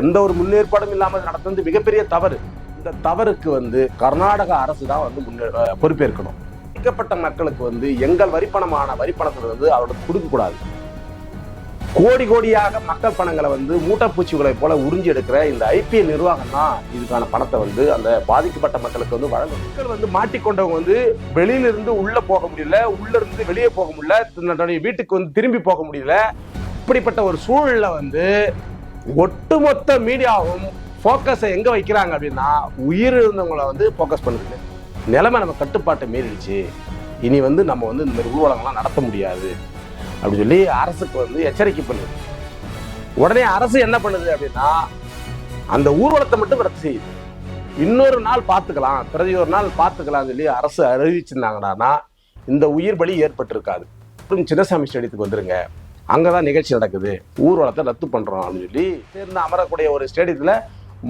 எந்த ஒரு முன்னேற்பாடும் இல்லாமல் நடத்துறது மிகப்பெரிய தவறு. இந்த தவறுக்கு வந்து கர்நாடக அரசு தான் வந்து முன்னே பொறுப்பேற்கணும். பாதிக்கப்பட்ட மக்களுக்கு வந்து எங்கள் வரிப்பணமான வரிப்பணத்துல வந்து அவர்களுக்கு கொடுக்கக்கூடாது. கோடி கோடியாக மக்கள் பணங்களை வந்து மூட்டைப்பூச்சிகளை போல உறிஞ்சி எடுக்கிற இந்த ஐபிஎல் நிர்வாகம் தான் இதுக்கான பணத்தை வந்து அந்த பாதிக்கப்பட்ட மக்களுக்கு வந்து வழங்கும். மக்கள் வந்து மாட்டிக்கொண்டவங்க வந்து வெளியில இருந்து உள்ள போக முடியல உள்ள இருந்து வெளியே போக முடியல தன்னுடைய வீட்டுக்கு வந்து திரும்பி போக முடியல. இப்படிப்பட்ட ஒரு சூழல்ல வந்து ஒட்டுமொத்த மீடியாவும் ஃபோக்கஸை எங்கே வைக்கிறாங்க அப்படின்னா உயிரிழந்தவங்களை வந்து ஃபோக்கஸ் பண்ணுது. நிலைமை நம்ம கட்டுப்பாட்டை மீறிடுச்சு. இனி வந்து நம்ம வந்து இந்த மாதிரி ஊர்வலங்கள்லாம் நடத்த முடியாது. அப்படின்னு சொல்லி அரசுக்கு வந்து எச்சரிக்கை பண்ணுது. உடனே அரசு என்ன பண்ணுது அப்படின்னா அந்த ஊர்வலத்தை மட்டும் ரத்து செய்யுது. இன்னொரு நாள் பார்த்துக்கலாம் பிறகு ஒரு நாள் பார்த்துக்கலாம் சொல்லி அரசு அறிவிச்சிருந்தாங்கன்னா இந்த உயிர் பலி ஏற்பட்டிருக்காது. அப்புறம் சின்னசாமி ஸ்டேடியத்துக்கு வந்துருங்க. அங்கதான் நிகழ்ச்சி நடக்குது. ஊர்வலத்தை ரத்து பண்றோம் அப்படின்னு சொல்லி சேர்ந்து அமரக்கூடிய ஒரு ஸ்டேடியத்துல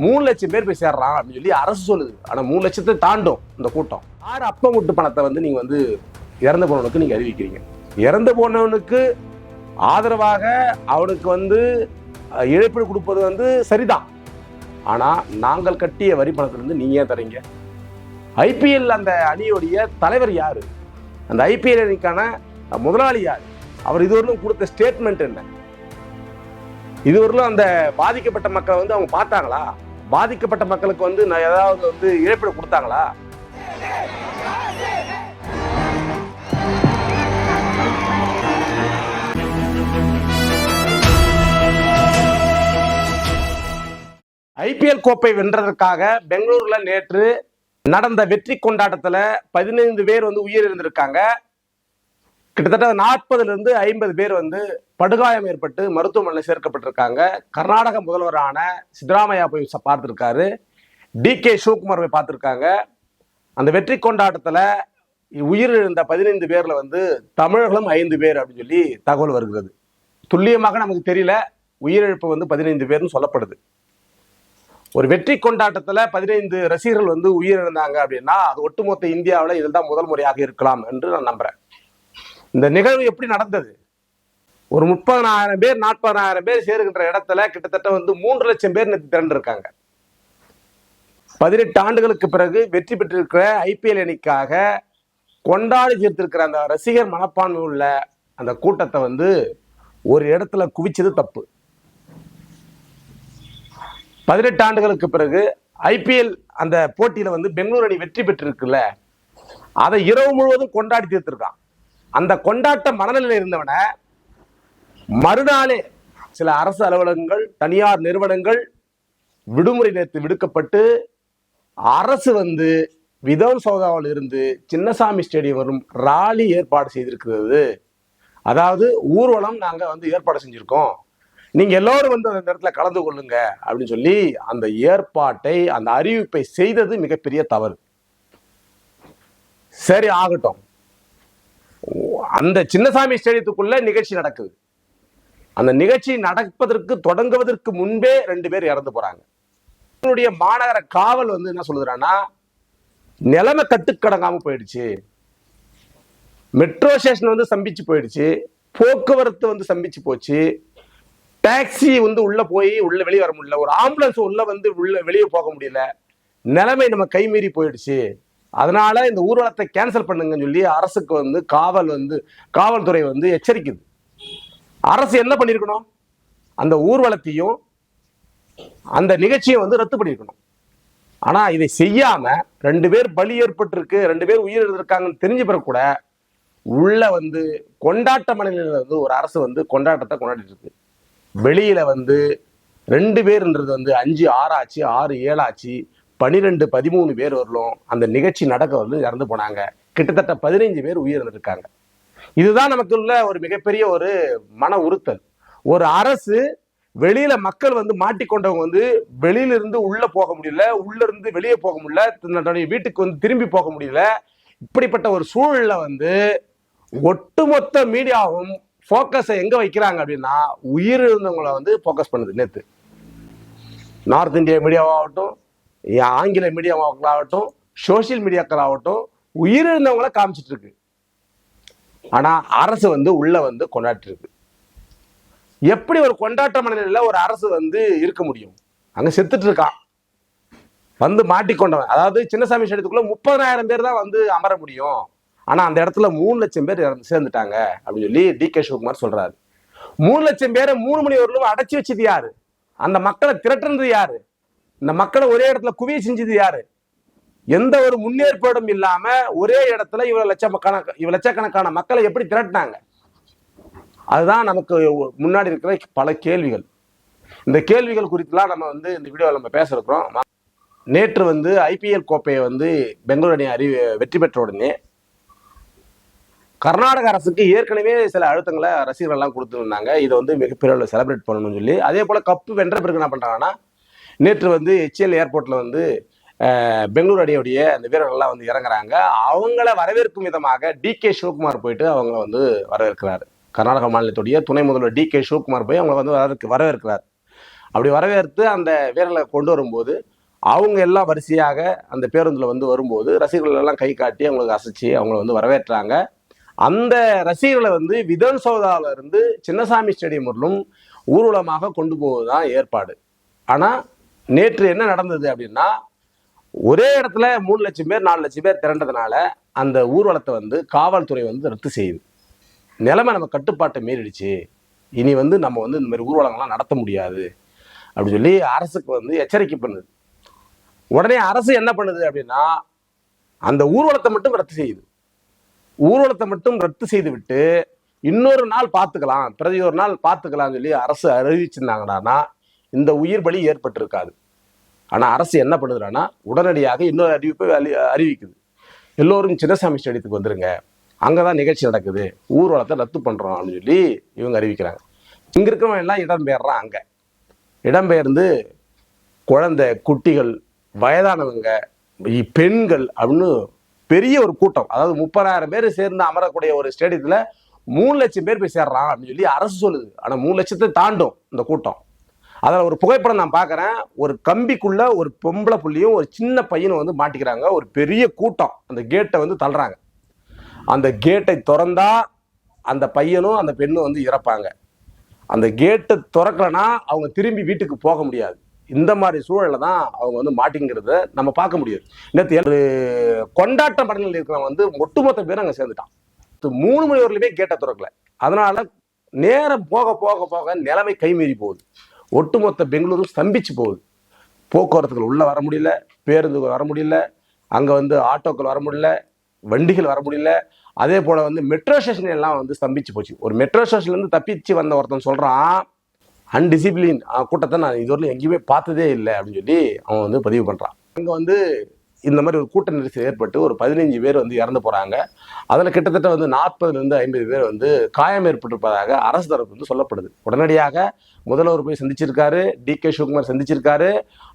மூணு லட்சம் பேர் போய் சேர்றான் அப்படின்னு சொல்லி அரசு சொல்லுது. ஆனா மூணு லட்சத்தை தாண்டும் இந்த கூட்டம். ஆறு அப்பம் விட்டு பணத்தை வந்து நீங்க வந்து இறந்து போனவனுக்கு நீங்க அறிவிக்கிறீங்க? இறந்து போனவனுக்கு ஆதரவாக அவனுக்கு வந்து இழப்பீடு கொடுப்பது வந்து சரிதான். ஆனா நாங்கள் கட்டிய வரி பணத்திலிருந்து நீங்க ஏன் தரீங்க ஐபிஎல் அந்த அணியுடைய தலைவர் யாரு? அந்த ஐபிஎல் அணிக்கான முதலாளி யார்? அவர் இதுவரையிலும் கொடுத்த ஸ்டேட்மெண்ட் என்ன? இதுவரையிலும் அந்த பாதிக்கப்பட்ட மக்களை வந்து அவங்க பார்த்தாங்களா? பாதிக்கப்பட்ட மக்களுக்கு வந்து நான் ஏதாவது வந்து இழப்பீடு கொடுத்தாங்களா? ஐபிஎல் கோப்பை வென்றதற்காக பெங்களூர்ல நேற்று நடந்த வெற்றி கொண்டாட்டத்துல பதினைந்து பேர் வந்து உயிரிழந்திருக்காங்க. கிட்டத்தட்ட நாற்பதுலேருந்து ஐம்பது பேர் வந்து படுகாயம் ஏற்பட்டு மருத்துவமனையில் சேர்க்கப்பட்டிருக்காங்க. கர்நாடக முதல்வரான சித்தராமையா போய் பார்த்துருக்காரு. டி கே சிவகுமார் போய் பார்த்துருக்காங்க. அந்த வெற்றி கொண்டாட்டத்தில் உயிரிழந்த பதினைந்து பேரில் வந்து தமிழர்களும் ஐந்து பேர் அப்படின்னு சொல்லி தகவல் வருகிறது. துல்லியமாக நமக்கு தெரியல. உயிரிழப்பு வந்து பதினைந்து பேர்னு சொல்லப்படுது. ஒரு வெற்றி கொண்டாட்டத்தில் பதினைந்து ரசிகர்கள் வந்து உயிரிழந்தாங்க அப்படின்னா அது ஒட்டுமொத்த இந்தியாவில் இதுதான் முதல் முறையாக இருக்கலாம் என்று நான் நம்புகிறேன் இந்த நிகழ்வு எப்படி நடந்தது? ஒரு முப்பதனாயிரம் பேர் நாற்பதனாயிரம் பேர் சேருகின்ற இடத்துல கிட்டத்தட்ட வந்து மூன்று லட்சம் பேர் நேற்று திரண்டிருக்காங்க. பதினெட்டு ஆண்டுகளுக்கு பிறகு வெற்றி பெற்றிருக்கிற ஐபிஎல் அணிக்காக கொண்டாடி சேர்த்திருக்கிற அந்த ரசிகர் மனப்பான்மை உள்ள அந்த கூட்டத்தை வந்து ஒரு இடத்துல குவிச்சது தப்பு. பதினெட்டு ஆண்டுகளுக்கு பிறகு ஐபிஎல் அந்த போட்டியில வந்து பெங்களூர் அணி வெற்றி பெற்றிருக்குல்ல அதை இரவு முழுவதும் கொண்டாடி தீர்த்திருக்கான். அந்த கொண்டாட்ட மனநிலையில் இருந்தவனை மறுநாளே சில அரசு அலுவலகங்கள் தனியார் நிறுவனங்கள் விடுமுறை நேற்று விடுக்கப்பட்டு அரசு வந்து விதவன் சௌதாவில் இருந்து சின்னசாமி ஸ்டேடியம் வரும் ராலி ஏற்பாடு செய்திருக்கிறது. அதாவது ஊர்வலம் நாங்க வந்து ஏற்பாடு செஞ்சிருக்கோம். நீங்க எல்லோரும் வந்து அந்த இடத்துல கலந்து கொள்ளுங்க அப்படின்னு சொல்லி அந்த ஏற்பாட்டை அந்த அறிவிப்பை செய்தது மிகப்பெரிய தவறு. சரி ஆகட்டும். அந்த சின்னசாமி ஸ்டேடியத்துக்குள்ள நிகழ்ச்சி நடக்குது. அந்த நிகழ்ச்சி நடப்பதற்கு தொடங்குவதற்கு முன்பே ரெண்டு பேர் இறந்து போறாங்க. என்னுடைய மாநகர காவல் வந்து என்ன சொல்லுறான்னா நிலைமை கட்டுக்கடங்காம போயிடுச்சு. மெட்ரோ ஸ்டேஷன் வந்து சம்பிச்சு போயிடுச்சு. போக்குவரத்து வந்து சம்பிச்சு போச்சு. டாக்ஸி வந்து உள்ள போய் உள்ள வெளியே வர முடியல. ஒரு ஆம்புலன்ஸ் உள்ள வந்து உள்ள வெளியே போக முடியல. நிலைமை நம்ம கைமீறி போயிடுச்சு. அதனால இந்த ஊர்வலத்தை கேன்சல் பண்ணுங்கன்னு சொல்லி அரசுக்கு வந்து காவல் வந்து காவல்துறை வந்து எச்சரிக்குது. அரசு என்ன பண்ணியிருக்கணும் அந்த ஊர்வலத்தையும் அந்த நிகழ்ச்சியை வந்து ரத்து பண்ணியிருக்கணும் ஆனா இதை செய்யாம ரெண்டு பேர் பலி ஏற்பட்டிருக்கு ரெண்டு பேர் உயிர் இருந்திருக்காங்கன்னு தெரிஞ்ச பிறகு கூட உள்ள வந்து கொண்டாட்ட மனநிலையில வந்து ஒரு அரசு வந்து கொண்டாட்டத்தை கொண்டாடிட்டு இருக்கு. வெளியில வந்து ரெண்டு பேர்ன்றது வந்து அஞ்சு ஆறாச்சு ஆறு ஏழாச்சு பனிரெண்டு பதிமூணு பேர் வரலும் அந்த நிகழ்ச்சி நடக்க வந்து இறந்து போனாங்க. கிட்டத்தட்ட பதினைஞ்சு பேர் உயிரிழந்திருக்காங்க. இதுதான் நமக்குள்ள ஒரு மிகப்பெரிய ஒரு மன உறுத்தல். ஒரு அரசு வெளியில மக்கள் வந்து மாட்டிக்கொண்டவங்க வந்து வெளியில இருந்து உள்ள போக முடியல உள்ள இருந்து வெளியே போக முடியல தன்னுடைய வீட்டுக்கு வந்து திரும்பி போக முடியல. இப்படிப்பட்ட ஒரு சூழல்ல வந்து ஒட்டுமொத்த மீடியாவும் ஃபோக்கஸை எங்க வைக்கிறாங்க அப்படின்னா உயிரிழந்தவங்களை வந்து ஃபோக்கஸ் பண்ணுது நேத்து. நார்த் இந்தியா மீடியாவாகட்டும் ஆங்கில மீடியாவாகட்டும் சோசியல் மீடியாக்கள் ஆகட்டும் உயிரிழந்தவங்களை காமிச்சிட்டு இருக்கு ஆனா அரசு வந்து உள்ள வந்து கொண்டாடிட்டு எப்படி ஒரு கொண்டாட்ட மனநிலையில் ஒரு அரசு வந்து இருக்க முடியும்? அங்கே செத்துட்டு இருக்கான் வந்து மாட்டிக்கொண்டவன். அதாவது சின்னசாமி ஸ்டேடியத்துக்குள்ள முப்பதாயிரம் பேர் தான் வந்து அமர முடியும். ஆனால் அந்த இடத்துல மூணு லட்சம் பேர் இறந்து சேர்ந்துட்டாங்க அப்படின்னு சொல்லி டி கே சிவகுமார் சொல்றாரு. மூணு லட்சம் பேரை மூணு மணி வரலும் அடைச்சி வச்சது யாரு? அந்த மக்களை திரட்டுனது யாரு? இந்த மக்களை ஒரே இடத்துல குவிய செஞ்சது யாரு? எந்த ஒரு முன்னேற்பாடும் இல்லாம ஒரே இடத்துல இவ்வளவு லட்சக்கணக்கான இவ்வளவு லட்சக்கணக்கான மக்களை எப்படி திரட்டினாங்க? அதுதான் நமக்கு முன்னாடி இருக்கிற பல கேள்விகள். இந்த கேள்விகள் குறித்துலாம் நம்ம வந்து இந்த வீடியோவில் நம்ம பேச நேற்று வந்து ஐபிஎல் கோப்பையை வந்து பெங்களூரு அணி அறி வெற்றி பெற்ற உடனே கர்நாடக அரசுக்கு ஏற்கனவே சில அழுத்தங்களை ரசிகர்கள்லாம் கொடுத்துருந்தாங்க. இதை வந்து மிகப்பெரிய அளவில் செலிப்ரேட் பண்ணணும்னு சொல்லி. அதே போல கப்பு வென்ற பிறகு என்ன பண்றாங்கன்னா நேற்று வந்து ஹெச்எல் ஏர்போர்ட்ல வந்து பெங்களூர் அடியோடைய அணியுடைய அந்த வீரர்கள்லாம் வந்து இறங்குறாங்க. அவங்கள வரவேற்கும் விதமாக டி கே சிவகுமார் போயிட்டு அவங்கள வந்து வரவேற்கிறார். கர்நாடக மாநிலத்துடைய துணை முதல்வர் டி கே சிவகுமார் போய் அவங்கள வந்து வரவேற்க வரவேற்கிறார். அப்படி வரவேற்று அந்த வீரர்களை கொண்டு வரும்போது அவங்க எல்லாம் வரிசையாக அந்த பேருந்தில் வந்து வரும்போது ரசிகர்கள் எல்லாம் கை காட்டி அவங்களுக்கு அசைச்சு அவங்கள வந்து வரவேற்றாங்க. அந்த ரசிகர்களை வந்து விதன் சௌதாவிலிருந்து இருந்து சின்னசாமி ஸ்டேடியம் வரலும் ஊர்வலமாக கொண்டு போவது தான் ஏற்பாடு. ஆனால் நேற்று என்ன நடந்தது அப்படின்னா ஒரே இடத்துல மூணு லட்சம் பேர் நாலு லட்சம் பேர் திரண்டதுனால அந்த ஊர்வலத்தை வந்து காவல்துறை வந்து ரத்து செய்யுது. நிலைமை நம்ம கட்டுப்பாட்டை மீறிடுச்சு. இனி வந்து நம்ம வந்து இந்த மாதிரி ஊர்வலங்கள்லாம் நடத்த முடியாது அப்படி சொல்லி அரசுக்கு வந்து எச்சரிக்கை பண்ணுது. உடனே அரசு என்ன பண்ணுது அப்படின்னா அந்த ஊர்வலத்தை மட்டும் ரத்து செய்யுது. ஊர்வலத்தை மட்டும் ரத்து செய்து விட்டு இன்னொரு நாள் பார்த்துக்கலாம் பிரதி ஒரு நாள் பார்த்துக்கலாம்னு சொல்லி அரசு அறிவிச்சிருந்தாங்கன்னா இந்த உயிர் பலி ஏற்பட்டிருக்காது. ஆனால் அரசு என்ன பண்ணுதுன்னா உடனடியாக இன்னொரு அறிவிப்பை அறி- அறிவிக்குது. எல்லோரும் சின்னசாமி ஸ்டேடியத்துக்கு வந்துருங்க. அங்கதான் நிகழ்ச்சி நடக்குது. ஊர்வலத்தை ரத்து பண்ணுறோம் அப்படின்னு சொல்லி இவங்க அறிவிக்கிறாங்க. இங்கே இருக்கிறவங்க எல்லாம் இடம்பெயர்றான் அங்கே. இடம்பெயர்ந்து குழந்தை குட்டிகள் வயதானவங்க பெண்கள் அப்படின்னு பெரிய ஒரு கூட்டம். அதாவது முப்பதாயிரம் பேர் சேர்ந்து அமரக்கூடிய ஒரு ஸ்டேடியத்தில் மூணு லட்சம் பேர் போய் சேர்றான் அப்படின்னு சொல்லி அரசு சொல்லுது. ஆனால் மூணு லட்சத்தை தாண்டும் இந்த கூட்டம். அதில் ஒரு புகைப்படம் நான் பார்க்குறேன். ஒரு கம்பிக்குள்ள ஒரு பொம்பளை புள்ளியும் ஒரு சின்ன பையனும் வந்து மாட்டிக்கிறாங்க. ஒரு பெரிய கூட்டம் அந்த கேட்டை வந்து தள்ளுறாங்க. அந்த கேட்டை திறந்தா அந்த பையனும் அந்த பெண்ணும் வந்து இறப்பாங்க. அந்த கேட்டை திறக்கலனா அவங்க திரும்பி வீட்டுக்கு போக முடியாது. இந்த மாதிரி சூழலில் தான் அவங்க வந்து மாட்டிங்கிறத நம்ம பார்க்க முடியாது நேற்று கொண்டாட்ட மடலில் இருக்கிறவங்க வந்து ஒட்டுமொத்த பேர் அங்கே சேர்ந்துட்டான். மூணு மணி வரலையுமே கேட்டை திறக்கல. அதனால நேரம் போக போக போக நிலைமை கைமீறி போகுது. ஒட்டுமொத்த பெங்களூரும் ஸ்தம்பிச்சு போகுது. போக்குவரத்துகள் உள்ளே வர முடியல பேருந்துகள் வர முடியல அங்கே வந்து ஆட்டோக்கள் வர முடியல வண்டிகள் வர முடியல. அதே போல் வந்து மெட்ரோ ஸ்டேஷன் எல்லாம் வந்து ஸ்தம்பிச்சு போச்சு. ஒரு மெட்ரோ ஸ்டேஷன்லேருந்து தப்பிச்சு வந்த ஒருத்தன் சொல்கிறான் அன்டிசிப்ளின் கூட்டத்தை நான் இதுவரையிலும் எங்கேயுமே பார்த்ததே இல்லை அப்படின்னு சொல்லி அவன் வந்து பதிவு பண்ணுறான் அங்கே வந்து இந்த மாதிரி ஒரு கூட்ட நெரிசல் ஏற்பட்டு ஒரு பதினைஞ்சு பேர் வந்து இறந்து போகிறாங்க அதில் கிட்டத்தட்ட வந்து நாற்பதுலேருந்து ஐம்பது பேர் வந்து காயம் ஏற்பட்டிருப்பதாக அரசு தரப்பு வந்து சொல்லப்படுது. உடனடியாக முதல்வர் போய் சந்திச்சிருக்காரு டி கே சிவகுமார் சந்திச்சிருக்காரு.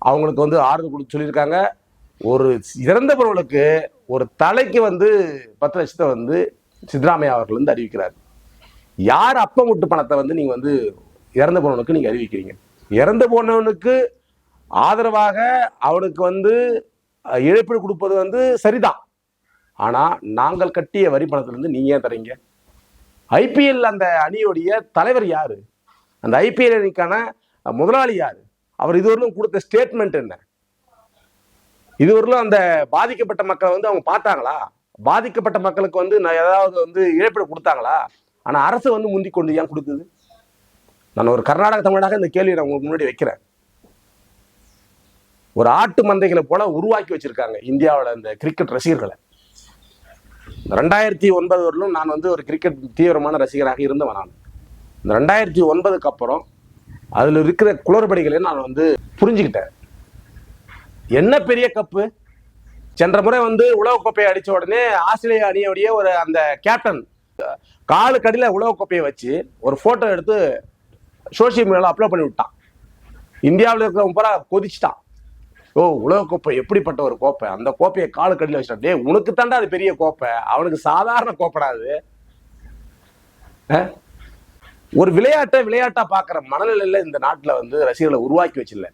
அவங்களுக்கு வந்து ஆறுதல் கொடுத்து சொல்லியிருக்காங்க. ஒரு இறந்த பொருளுக்கு ஒரு தலைக்கு வந்து பத்து லட்சத்தை வந்து சித்தராமையா அவர்கள் வந்து அறிவிக்கிறார். யார் அப்பம் விட்டு பணத்தை வந்து நீங்கள் வந்து இறந்து போனவனுக்கு நீங்கள் அறிவிக்கிறீங்க? இறந்து போனவனுக்கு ஆதரவாக அவனுக்கு வந்து இழப்பீடு கொடுப்பது வந்து சரிதான். ஆனால் நாங்கள் கட்டிய வரி பணத்திலிருந்து நீங்கள் ஏன் தரீங்க ஐபிஎல் அந்த அணியுடைய தலைவர் யார்? அந்த ஐபிஎல் அணிக்கான முதலாளி யார்? அவர் இதுவரையிலும் கொடுத்த ஸ்டேட்மெண்ட் என்ன? இதுவரையிலும் அந்த பாதிக்கப்பட்ட மக்களை வந்து அவங்க பார்த்தாங்களா? பாதிக்கப்பட்ட மக்களுக்கு வந்து நான் ஏதாவது வந்து இழப்பீடு கொடுத்தாங்களா? ஆனால் அரசு வந்து முந்தி கொண்டு ஏன் கொடுக்குது? நான் ஒரு கர்நாடக தமிழாக இந்த கேள்வி நான் உங்களுக்கு முன்னாடி வைக்கிறேன். ஒரு ஆட்டு மந்தைகளை போல உருவாக்கி வச்சிருக்காங்க இந்தியாவோட இந்த கிரிக்கெட் ரசிகர்களை. ரெண்டாயிரத்தி ஒன்பது வரலும் நான் வந்து ஒரு கிரிக்கெட் தீவிரமான ரசிகராக இருந்தவன் நான். இந்த ரெண்டாயிரத்தி ஒன்பதுக்கு அப்புறம் அதில் இருக்கிற குளறுபடிகளை நான் வந்து புரிஞ்சுக்கிட்டேன். என்ன பெரிய கப்பு? சென்ற முறை வந்து உலகக்கோப்பையை அடித்த உடனே ஆஸ்திரேலியா அணியோடைய ஒரு அந்த கேப்டன் காலு கடியில உலகக்கோப்பையை வச்சு ஒரு ஃபோட்டோ எடுத்து சோசியல் மீடியாவில் அப்லோட் பண்ணி விட்டான். இந்தியாவில் இருக்கிறவங்க பூரா கொதிச்சிட்டான். ஓ உலக கோப்பை எப்படிப்பட்ட ஒரு கோப்பை? அந்த கோப்பையை காலு கடியில வச்சிட்டான் உனக்கு தாண்டா அது பெரிய கோப்பை. அவனுக்கு சாதாரண கோப்படாது. ஒரு விளையாட்டை விளையாட்டா பார்க்குற மனநிலையில இந்த நாட்டில் வந்து ரசிகர்களை உருவாக்கி வச்சில்ல.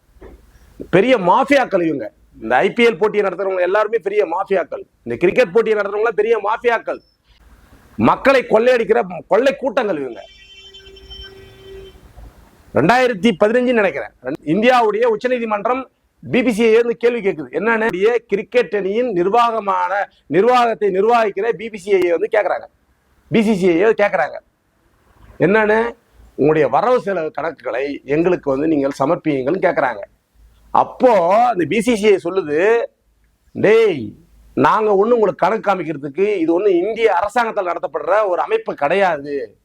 பெரிய மாஃபியாக்கள் இவங்க. இந்த ஐபிஎல் போட்டியை நடத்துறவங்க எல்லாருமே பெரிய மாஃபியாக்கள். இந்த கிரிக்கெட் போட்டியை நடத்துறவங்க பெரிய மாஃபியாக்கள். மக்களை கொள்ளையடிக்கிற கொள்ளை கூட்டங்கள் இவங்க. ரெண்டாயிரத்தி பதினஞ்சுன்னு நினைக்கிறேன். இந்தியாவுடைய உச்சநீதிமன்றம் பிபிசிஐ வந்து கேள்வி கேட்குது என்னன்னு கிரிக்கெட் அணியின் நிர்வாகமான நிர்வாகத்தை நிர்வாகிக்கிற பிபிசிஐ வந்து கேட்குறாங்க பிசிசிஐ கேட்குறாங்க என்னன்னு? உங்களுடைய வரவு செலவு கணக்குகளை எங்களுக்கு வந்து நீங்கள் சமர்ப்பியுங்கள்னு கேட்குறாங்க அப்போ அந்த பிசிசிஐ சொல்லுது டேய் நாங்கள் ஒன்று உங்களுக்கு கணக்கு காமிக்கிறதுக்கு இது ஒன்று இந்திய அரசாங்கத்தால் நடத்தப்படுற ஒரு அமைப்பு கிடையாது.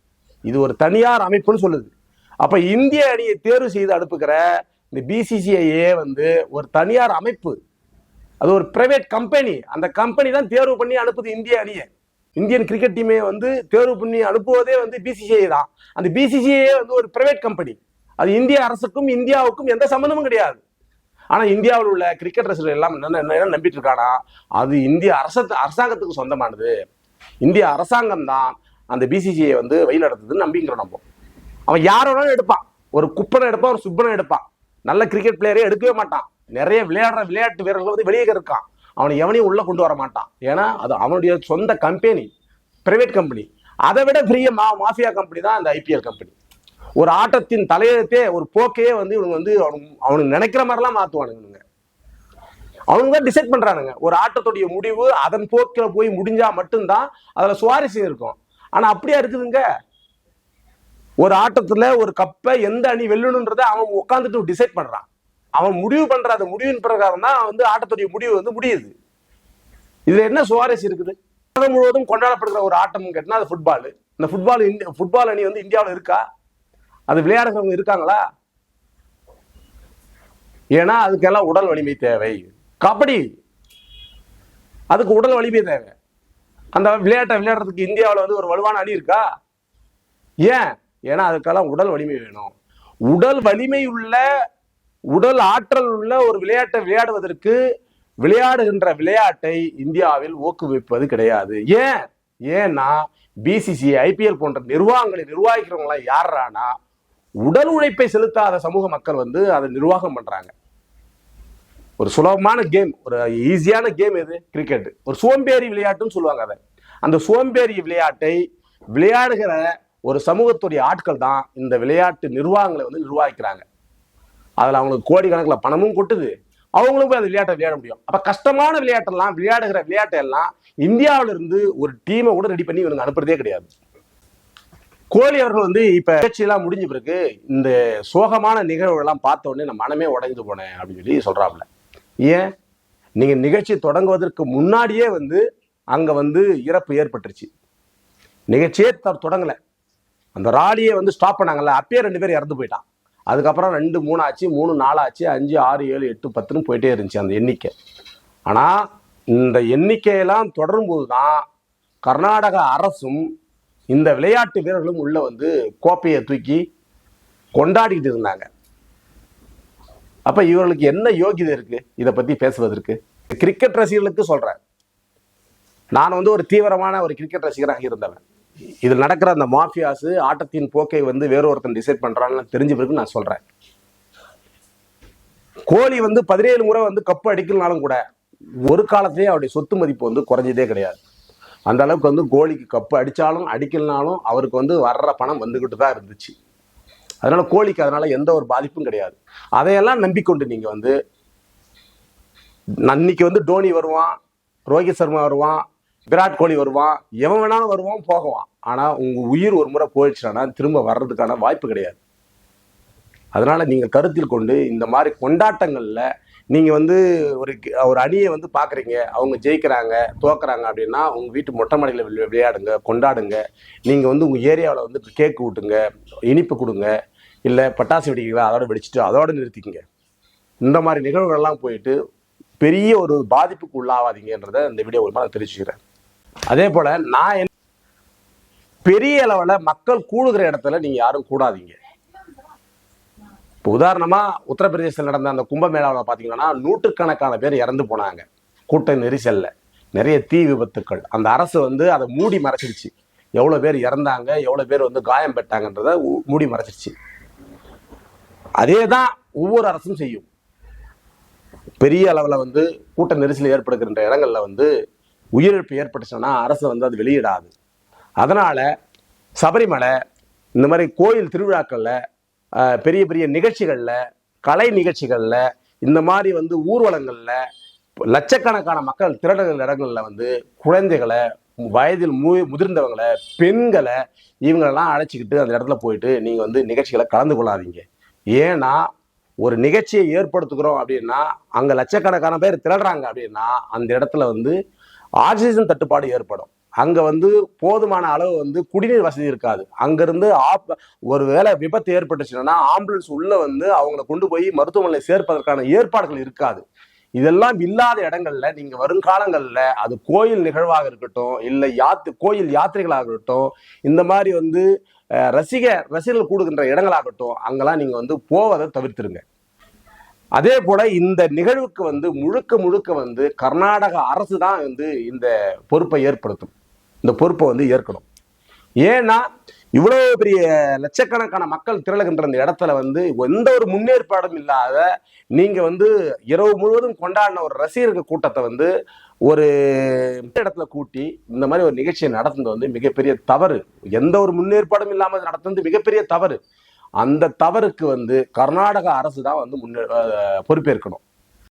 இது ஒரு தனியார் அமைப்புன்னு சொல்லுது. அப்போ இந்திய அணியை தேர்வு செய்து அனுப்புகிற இந்த பிசிசிஐஏ வந்து ஒரு தனியார் அமைப்பு. அது ஒரு பிரைவேட் கம்பெனி அந்த கம்பெனி தான் தேர்வு பண்ணி அனுப்புது இந்திய அணியை. இந்தியன் கிரிக்கெட் டீமை வந்து தேர்வு பண்ணி அனுப்புவதே வந்து பிசிசிஐ தான். அந்த பிசிசிஐ வந்து ஒரு பிரைவேட் கம்பெனி அது இந்திய அரசுக்கும் இந்தியாவுக்கும் எந்த சம்மந்தமும் கிடையாது. ஆனால் இந்தியாவில் உள்ள கிரிக்கெட் ரசிகர்கள் எல்லாம் என்ன என்ன- நம்பிட்டு இருக்கானா அது இந்திய அரச அரசாங்கத்துக்கு சொந்தமானது. இந்திய அரசாங்கம் தான் அந்த பிசிசிஐ வந்து வழி நடத்துதுன்னு நம்பிக்கிறோம் நம்ம. அவன் யாரோட வேணாலும் எடுப்பான். ஒரு குப்பனை எடுப்பான் ஒரு சுப்பனை எடுப்பான். நல்ல கிரிக்கெட் பிளேயரே எடுக்கவே மாட்டான். நிறைய விளையாடுற விளையாட்டு வீரர்கள் வந்து வெளியே இருக்கான். அவனை எவனையும் உள்ள கொண்டு வர மாட்டான். ஏன்னா அது அவனுடைய சொந்த கம்பெனி பிரைவேட் கம்பெனி அதை விட பெரிய மா மாஃபியா கம்பெனி தான் இந்த ஐபிஎல் கம்பெனி ஒரு ஆட்டத்தின் தலையெழுத்தே ஒரு போக்கையே வந்து இவனுங்க வந்து அவனுக்கு நினைக்கிற மாதிரிலாம் மாற்றுவானுங்க இவனுங்க. அவனுங்க தான் டிசைட் பண்ணுறானுங்க ஒரு ஆட்டத்துடைய முடிவு அதன் போக்கில் போய் முடிஞ்சால் மட்டும்தான் அதில் சுவாரஸ்யம் இருக்கும். ஆனால் அப்படியா இருக்குதுங்க? ஒரு ஆட்டத்துல ஒரு கப்பை எந்த அணி வெல்லணுன்றதை அவன் உட்காந்துட்டு டிசைட் பண்றான். அவன் முடிவு பண்ற அந்த முடிவின் பிரகாரம் தான் வந்து ஆட்டத்துடைய முடிவு வந்து முடியுது. இதுல என்ன சுவாரஸ்யம் இருக்குது? உலகம் முழுவதும் கொண்டாடப்படுகிற ஒரு ஆட்டம் கேட்டினா அது ஃபுட்பால் இந்த ஃபுட்பால் ஃபுட்பால் அணி வந்து இந்தியாவில் இருக்கா? அது விளையாடுறவங்க இருக்காங்களா? ஏன்னா அதுக்கெல்லாம் உடல் வலிமை தேவை. கபடி அதுக்கு உடல் வலிமை தேவை. அந்த விளையாட்டை விளையாடுறதுக்கு இந்தியாவில் வந்து ஒரு வலுவான அணி இருக்கா? ஏன்? ஏன்னா அதுக்கெல்லாம் உடல் வலிமை வேணும். உடல் வலிமை உள்ள உடல் ஆற்றல் உள்ள ஒரு விளையாட்டை விளையாடுவதற்கு விளையாடுகின்ற விளையாட்டை இந்தியாவில் ஊக்குவிப்பது கிடையாது. ஏன்? ஏன்னா பிசிசி ஐபிஎல் போன்ற நிர்வாகங்களை நிர்வாகிக்கிறவங்களாம் யாரானா உடல் உழைப்பை செலுத்தாத சமூக மக்கள் வந்து அதை நிர்வாகம் பண்றாங்க. ஒரு சுலபமான கேம் ஒரு ஈஸியான கேம் எது? கிரிக்கெட் ஒரு சோம்பேறி விளையாட்டுன்னு சொல்லுவாங்க அதை. அந்த சோம்பேறி விளையாட்டை விளையாடுகிற ஒரு சமூகத்துடைய ஆட்கள் தான் இந்த விளையாட்டு நிர்வாகங்களை வந்து நிர்வாகிக்கிறாங்க. அதில் அவங்களுக்கு கோடிக்கணக்கில் பணமும் கொட்டுது. அவங்களும் போய் அந்த விளையாட்டை விளையாட முடியும். அப்போ கஷ்டமான விளையாட்டெல்லாம் விளையாடுகிற விளையாட்டெல்லாம் இந்தியாவில இருந்து ஒரு டீமை கூட ரெடி பண்ணி இவங்க அனுப்புறதே கிடையாது. கோலி அவர்கள் வந்து இப்போ நிகழ்ச்சியெல்லாம் முடிஞ்ச பிறகு இந்த சோகமான நிகழ்வுகள்லாம் பார்த்த உடனே நான் மனமே உடைஞ்சு போனேன் அப்படின்னு சொல்லி சொல்கிறாப்ல ஏன்? நீங்கள் நிகழ்ச்சி தொடங்குவதற்கு முன்னாடியே வந்து அங்கே வந்து இறப்பு ஏற்பட்டுருச்சு. நிகழ்ச்சியே தொடங்கலை. அந்த ராலியை வந்து ஸ்டாப் பண்ணாங்கல்ல அப்பயே ரெண்டு பேர் இறந்து போயிட்டான். அதுக்கப்புறம் ரெண்டு மூணு ஆச்சு மூணு நாலு ஆச்சு அஞ்சு ஆறு ஏழு எட்டு பத்துன்னு போயிட்டே இருந்துச்சு அந்த எண்ணிக்கை. ஆனால் இந்த எண்ணிக்கையெல்லாம் தொடரும்போது தான் கர்நாடக அரசும் இந்த விளையாட்டு வீரர்களும் உள்ள வந்து கோப்பையை தூக்கி கொண்டாடிக்கிட்டு இருந்தாங்க. அப்போ இவர்களுக்கு என்ன யோகிதை இருக்குது இதை பற்றி பேசுவதற்கு. கிரிக்கெட் ரசிகர்களுக்கு சொல்கிறேன் நான் வந்து ஒரு தீவிரமான ஒரு கிரிக்கெட் ரசிகராக இருந்தவன். இதில் நடக்கிற அந்த மாஃபியாஸு ஆட்டத்தின் போக்கை வந்து வேற ஒருத்தன் டிசைட் பண்ணுறான்னு தெரிஞ்ச பிறகு நான் சொல்கிறேன் கோலி வந்து பதினேழு முறை வந்து கப்பு அடிக்கலனாலும் கூட ஒரு காலத்திலேயே அவருடைய சொத்து மதிப்பு வந்து குறைஞ்சதே கிடையாது. அந்த அளவுக்கு வந்து கோலிக்கு கப்பு அடித்தாலும் அடிக்கலனாலும் அவருக்கு வந்து வர்ற பணம் வந்துக்கிட்டு தான் இருந்துச்சு. அதனால கோழிக்கு அதனால எந்த ஒரு பாதிப்பும் கிடையாது. அதையெல்லாம் நம்பிக்கொண்டு நீங்கள் வந்து அன்னைக்கு வந்து டோனி வருவான் ரோஹித் சர்மா வருவான் விராட் கோலி வருவான் எவன் வேணாலும் வருவான் போகவான் ஆனால் உங்கள் உயிர் ஒரு முறை போயிடுச்சுன்னா திரும்ப வர்றதுக்கான வாய்ப்பு கிடையாது. அதனால் நீங்கள் கருத்தில் கொண்டு இந்த மாதிரி கொண்டாட்டங்களில் நீங்கள் வந்து ஒரு ஒரு அணியை வந்து பார்க்குறீங்க அவங்க ஜெயிக்கிறாங்க தோக்குறாங்க அப்படின்னா உங்கள் வீட்டு மொட்டை மாடியில் விளை- விளையாடுங்க கொண்டாடுங்க. நீங்கள் வந்து உங்கள் ஏரியாவில் வந்து கேக் விட்டுங்க இனிப்பு கொடுங்க இல்லை பட்டாசு வெடிக்கிறீங்களா அதோட வெடிச்சிட்டு அதோட நிறுத்திக்கங்க. இந்த மாதிரி நிகழ்வுகள்லாம் போயிட்டு பெரிய ஒரு பாதிப்புக்கு உள்ளாவாதீங்கன்றதை இந்த வீடியோ மூலமாக நான் தெரிவிச்சுக்கிறேன். அதே போல் நான் என்ன- பெரிய அளவில் மக்கள் கூடுகிற இடத்துல நீங்கள் யாரும் கூடாதீங்க. இப்போ உதாரணமா உத்தரப்பிரதேசத்தில் நடந்த அந்த கும்பமேளாவில் பார்த்தீங்கன்னா நூற்றுக்கணக்கான பேர் இறந்து போனாங்க. கூட்ட நெரிசலில். நிறைய தீ விபத்துக்கள். அந்த அரசு வந்து அதை மூடி மறைச்சிருச்சு. எவ்வளோ பேர் இறந்தாங்க எவ்வளோ பேர் வந்து காயம் பெற்றாங்கன்றத மூடி மறைச்சிருச்சு. அதே தான் ஒவ்வொரு அரசும் செய்யும். பெரிய அளவில் வந்து கூட்ட நெரிசல் ஏற்படுகின்ற இடங்களில் வந்து உயிரிழப்பு ஏற்பட்டுச்சுன்னா அரசு வந்து அது வெளியிடாது. அதனால் சபரிமலை இந்த மாதிரி கோயில் திருவிழாக்களில் பெரிய பெரிய நிகழ்ச்சிகளில் கலை நிகழ்ச்சிகளில் இந்த மாதிரி வந்து ஊர்வலங்களில் லட்சக்கணக்கான மக்கள் திரளுகிற இடங்களில் வந்து குழந்தைகளை வயதில் மு முதிர்ந்தவங்களை பெண்களை இவங்களெல்லாம் அழைச்சிக்கிட்டு அந்த இடத்துல போயிட்டு நீங்கள் வந்து நிகழ்ச்சிகளை கலந்து கொள்ளாதீங்க. ஏன்னா ஒரு நிகழ்ச்சியை ஏற்படுத்துகிறோம் அப்படின்னா அங்கே லட்சக்கணக்கான பேர் திரடுறாங்க அப்படின்னா அந்த இடத்துல வந்து ஆக்சிஜன் தட்டுப்பாடு ஏற்படும். அங்கே வந்து போதுமான அளவு வந்து குடிநீர் வசதி இருக்காது. அங்கேருந்து ஆப் ஒரு வேளை விபத்து ஏற்பட்டுச்சுன்னா ஆம்புலன்ஸ் உள்ளே வந்து அவங்கள கொண்டு போய் மருத்துவமனையில் சேர்ப்பதற்கான ஏற்பாடுகள் இருக்காது. இதெல்லாம் இல்லாத இடங்கள்ல நீங்க வருங்காலங்கள்ல அது கோயில் நிகழ்வாக இருக்கட்டும் இல்லை யாத்து கோயில் யாத்திரைகளாக இருக்கட்டும் இந்த மாதிரி வந்து ரசிக ரசிகர்கள் கூடுகின்ற இடங்களாகட்டும் அங்கெல்லாம் நீங்க வந்து போவதை தவிர்த்துருங்க. அதே போல இந்த நிகழ்வுக்கு வந்து முழுக்க முழுக்க வந்து கர்நாடக அரசு தான் வந்து இந்த பொறுப்பை ஏற்படுத்தும். இந்த பொறுப்பை வந்து ஏற்கணும். ஏன்னா இவ்வளவு பெரிய லட்சக்கணக்கான மக்கள் திரளுகின்ற இந்த இடத்துல வந்து எந்த ஒரு முன்னேற்பாடும் இல்லாத நீங்க வந்து இரவு முழுவதும் கொண்டாடின ஒரு ரசிகர்கள் கூட்டத்தை வந்து ஒரு இடத்துல கூட்டி இந்த மாதிரி ஒரு நிகழ்ச்சியை நடத்துனது வந்து மிகப்பெரிய தவறு. எந்த ஒரு முன்னேற்பாடும் இல்லாமல் நடத்துனது மிகப்பெரிய தவறு. அந்த தவறுக்கு வந்து கர்நாடக அரசு தான் வந்து முன்னே பொறுப்பேற்கணும்.